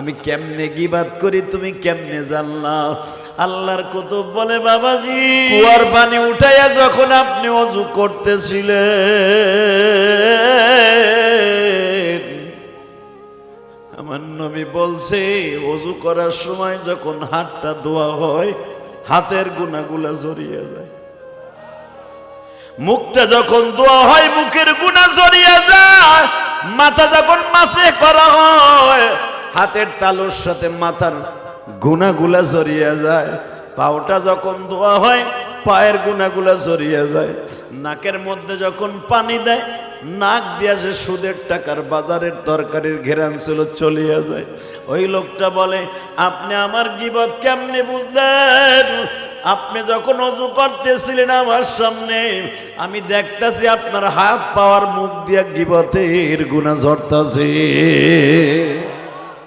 আমি কেমনে গিবাদ করি তুমি কেমনে জানলা? আল্লাহর কুতুব বলে, বাবাজি, কুয়ার পানি উঠাইয়া যখন আপনি অজু করতেছিলেন, আমার নবী বলছে, অজু করার সময় যখন হাতটা ধোয়া হয়, হাতের গুণাগুলা জড়িয়ে যায়। মুখটা যখন দোয়া হয়, মুখের গুণা জড়িয়ে যায়। মাথা যখন মাসে করা হয় হাতের তালুর সাথে মাথার গুণাগুলা জড়িয়ে যায়। পাওটা যখন ধোয়া হয়, পায়ের গুণাগুলা জড়িয়ে যায়। নাকের মধ্যে যখন পানি দেয়, নাক দিয়া যে সুদের টাকার বাজারের তরকারির ঘেরান ছিল চলিয়া যায়। ওই লোকটা বলে, আপনি আমার গিবত কেমনে বুঝলেন? আপনি যখন অজু করতেছিলেন আমার সামনে, আমি দেখতাছি আপনার হাত পাওয়ার মুখ দিয়া গিবতের গুণা ঝরতাছে।